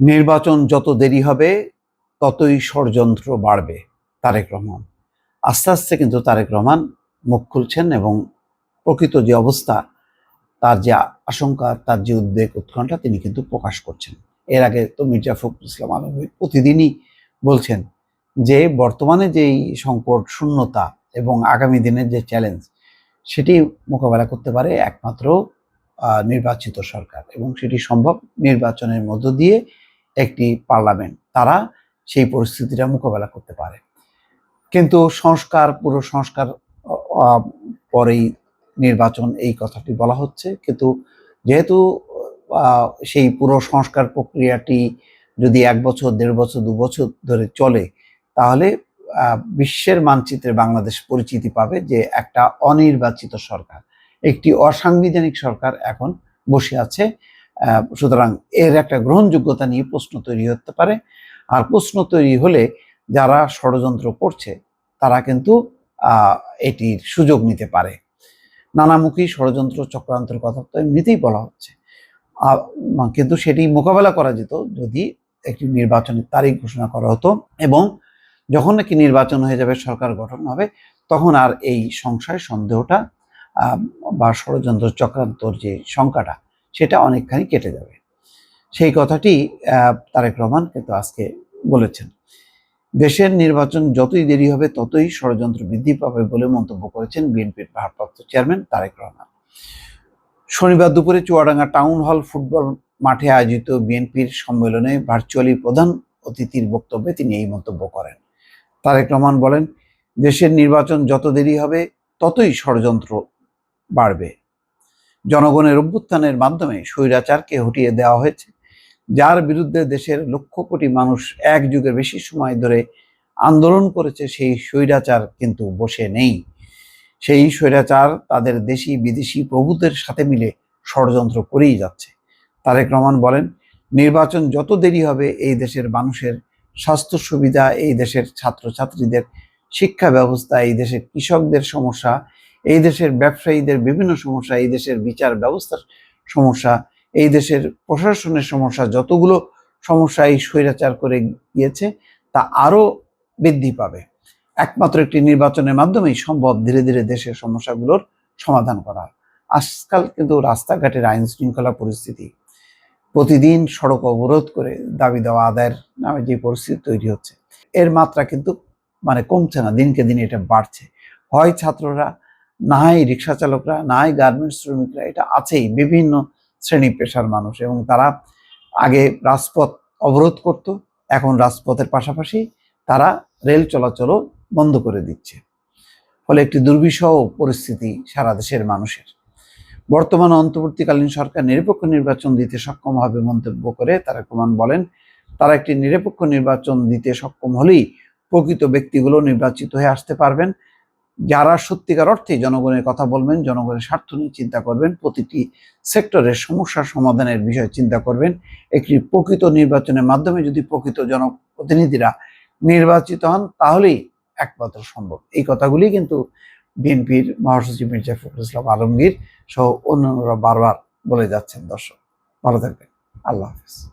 নির্বাচন যত দেরি হবে, ততই ষড়যন্ত্র বাড়বে, তারেক রহমান। আস্তে আস্তে কিন্তু তারেক রহমান মুখ খুলছেন এবং প্রকৃত যে অবস্থা, তার যে আশঙ্কা, তার যে উদ্বেগ, উৎকণ্ঠা, তিনি কিন্তু প্রকাশ করছেন। এর আগে তো মির্জা ফখরুল ইসলাম আলমী প্রতিদিনই বলছেন যে, বর্তমানে যেই সংকট, শূন্যতা এবং আগামী দিনের যে চ্যালেঞ্জ সেটি মোকাবেলা করতে পারে একমাত্র নির্বাচিত সরকার এবং সেটি সম্ভব নির্বাচনের মধ্য দিয়ে একটি পার্লামেন্ট। তারা সেই পরিস্থিতিটা মোকাবেলা করতে পারে। কিন্তু সংস্কার, পুরো সংস্কার পরেই নির্বাচন এই কথাটি বলা হচ্ছে। কিন্তু যেহেতু সেই পুরো সংস্কার প্রক্রিয়াটি যদি এক বছর, দেড় বছর, দু বছর ধরে চলে, তাহলে বিশ্বের মানচিত্রে বাংলাদেশ পরিচিতি পাবে যে একটা অনির্বাচিত সরকার। একটি অসাংবিধানিক সরকার এখন বসে আছে। সুতরাং এর একটা গ্রহণযোগ্যতা নিয়ে প্রশ্ন তৈরি হতে পারে। আর প্রশ্ন তৈরি হলে যারা ষড়যন্ত্র করছে, তারা কিন্তু এটির সুযোগ নিতে পারে। নানামুখী ষড়যন্ত্র চক্রান্তের কথা তো এমনিতেই বলা হচ্ছে। কিন্তু সেটি মোকাবেলা করা যেত যদি একটি নির্বাচনের তারিখ ঘোষণা করা হতো এবং যখন নাকি নির্বাচন হয়ে যাবে, সরকার গঠন হবে, তখন আর এই সংশয়, সন্দেহটা বা ষড়যন্ত্র চক্রান্তর যে শঙ্কাটা সেটা অনেকখানি কেটে যাবে। সেই কথাটি তারেক রহমান কিন্তু আজকে বলেছেন। দেশের নির্বাচন যতই দেরি হবে, ততই ষড়যন্ত্র বৃদ্ধি পাবে বলে মন্তব্য করেছেন বিএনপির ভারপ্রাপ্ত চেয়ারম্যান তারেক রহমান। শনিবার দুপুরে চুয়াডাঙ্গা টাউন হল ফুটবল মাঠে আয়োজিত বিএনপির সম্মেলনে ভার্চুয়ালি প্রধান অতিথির বক্তব্যে তিনি এই মন্তব্য করেন। তারেক রহমান বলেন, দেশের নির্বাচন যত দেরি হবে, ততই ষড়যন্ত্র বাড়বে। জনগণের অভ্যুত্থানের মাধ্যমে স্বৈরাচারকে হটিয়ে দেওয়া হয়েছে, যার বিরুদ্ধে দেশের লক্ষ কোটি মানুষ এক যুগের বেশি সময় ধরে আন্দোলন করেছে, সেই স্বৈরাচার কিন্তু বসে নেই। সেই স্বৈরাচার তাদের দেশি বিদেশি প্রভুদের সাথে মিলে ষড়যন্ত্র করেই যাচ্ছে। তারেক রহমান বলেন, নির্বাচন যত দেরি হবে, এই দেশের মানুষের স্বাস্থ্য সুবিধা, এই দেশের ছাত্রছাত্রীদের শিক্ষা ব্যবস্থা, এই দেশের কৃষকদের সমস্যা এই দেশের ব্যবসায়ীদের বিভিন্ন সমস্যা, এই দেশের বিচার ব্যবস্থার সমস্যা, এই দেশের প্রশাসনের সমস্যা, যতগুলো সমস্যা এই স্বৈরাচার করে গিয়েছে, তা আরও বৃদ্ধি পাবে। একমাত্র একটি নির্বাচনের মাধ্যমেই সম্ভব ধীরে ধীরে দেশের সমস্যাগুলোর সমাধান করা। আজকাল কিন্তু রাস্তাঘাটের আইন শৃঙ্খলা পরিস্থিতি। প্রতিদিন সড়ক অবরোধ করে দাবি দেওয়া, আদায়ের নামে যে পরিস্থিতি তৈরি হচ্ছে, এর মাত্রা কিন্তু মানে কমছে না, দিনকে দিন এটা বাড়ছে। হয় ছাত্ররা না হয় রিক্সা চালকরা না হয় গার্মেন্টস শ্রমিকরা, এটা আছেই। বিভিন্ন শ্রেণি পেশার মানুষ এবং তারা আগে রাজপথ অবরোধ করত, এখন রাজপথের পাশাপাশি তারা রেল চলাচলও বন্ধ করে দিচ্ছে। ফলে একটি দুর্বিষহ পরিস্থিতি সারা দেশের মানুষের। বর্তমান অন্তর্বর্তীকালীন সরকার নিরপেক্ষ নির্বাচন দিতে সক্ষম হবে মন্তব্য করে তারা প্রমাণ বলেন, তারা একটি নিরপেক্ষ নির্বাচন দিতে সক্ষম হলেই প্রকৃত ব্যক্তিগুলো নির্বাচিত হয়ে আসতে পারবেন। যারা সত্যিকার অর্থে জনগণের কথা বলবেন, জনগণের স্বার্থ নিয়ে চিন্তা করবেন, প্রতিটি সেক্টরের সমস্যার সমাধানের বিষয়ে চিন্তা করবেন, একটি প্রকৃত নির্বাচনের মাধ্যমে যদি প্রকৃত জনপ্রতিনিধিরা নির্বাচিত হন, তাহলেই একমাত্র সম্ভব। এই কথাগুলি কিন্তু বিএনপির মহাসচিব মির্জা ফখরুল ইসলাম আলমগীর সহ অন্যান্যরা বারবার বলে যাচ্ছেন। দর্শক, ভালো থাকবেন। আল্লাহ হাফিজ।